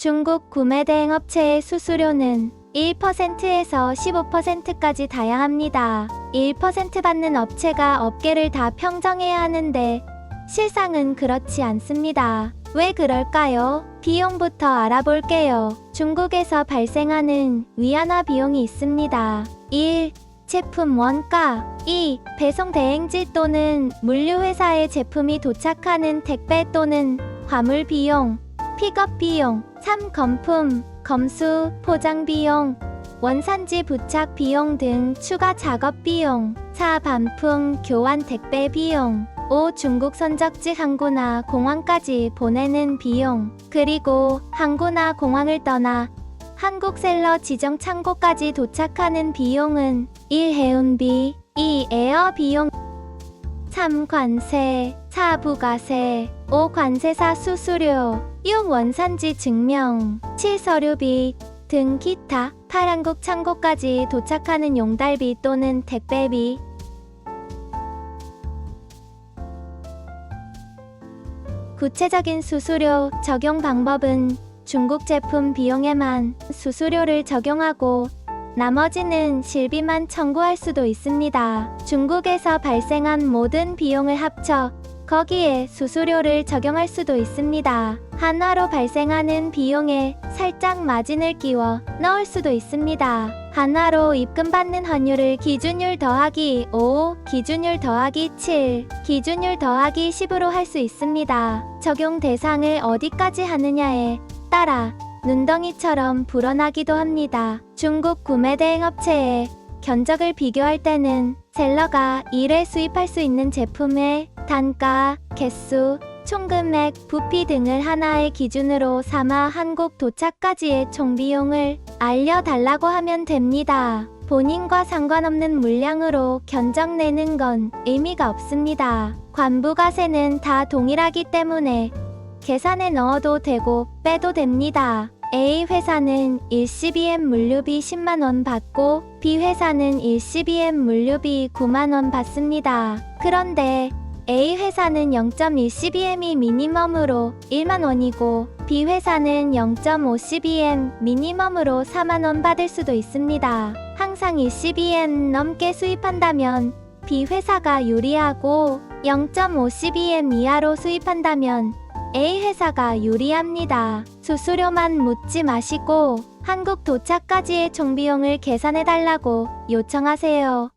중국 구매 대행 업체의 수수료는 1%에서 15%까지 다양합니다. 1% 받는 업체가 업계를 다 평정해야 하는데 실상은 그렇지 않습니다. 왜 그럴까요? 비용부터 알아볼게요. 중국에서 발생하는 위안화 비용이 있습니다. 1. 제품 원가 2. 배송 대행지 또는 물류 회사에 제품이 도착하는 택배 또는 화물 비용 픽업 비용 3. 검품, 검수, 포장 비용 원산지 부착 비용 등 추가 작업 비용 4. 반품, 교환 택배 비용 5. 중국 선적지 항구나 공항까지 보내는 비용 그리고 항구나 공항을 떠나 한국 셀러 지정 창고까지 도착하는 비용은 1. 해운비 2. 에어 비용 3. 관세 4. 부가세 5. 관세사 수수료 6. 원산지 증명 7. 서류비 등 기타 8. 한국 창고까지 도착하는 용달비 또는 택배비 구체적인 수수료 적용 방법은 중국 제품 비용에만 수수료를 적용하고 나머지는 실비만 청구할 수도 있습니다. 중국에서 발생한 모든 비용을 합쳐 거기에 수수료를 적용할 수도 있습니다. 한화로 발생하는 비용에 살짝 마진을 끼워 넣을 수도 있습니다. 한화로 입금받는 환율을 기준율 더하기 5, 기준율 더하기 7, 기준율 더하기 10으로 할 수 있습니다. 적용 대상을 어디까지 하느냐에 따라 눈덩이처럼 불어나기도 합니다. 중국 구매 대행 업체의 견적을 비교할 때는 셀러가 1회 수입할 수 있는 제품의 단가, 개수, 총금액, 부피 등을 하나의 기준으로 삼아 한국 도착까지의 총 비용을 알려달라고 하면 됩니다. 본인과 상관없는 물량으로 견적 내는 건 의미가 없습니다. 관부가세는 다 동일하기 때문에 계산에 넣어도 되고 빼도 됩니다. A 회사는 1CBM 물류비 10만원 받고 B 회사는 1CBM 물류비 9만원 받습니다. 그런데 A 회사는 0.1CBM이 미니멈으로 1만 원이고 B 회사는 0.5CBM 미니멈으로 4만 원 받을 수도 있습니다. 항상 1CBM 넘게 수입한다면 B 회사가 유리하고 0.5CBM 이하로 수입한다면 A 회사가 유리합니다. 수수료만 묻지 마시고 한국 도착까지의 총비용을 계산해 달라고 요청하세요.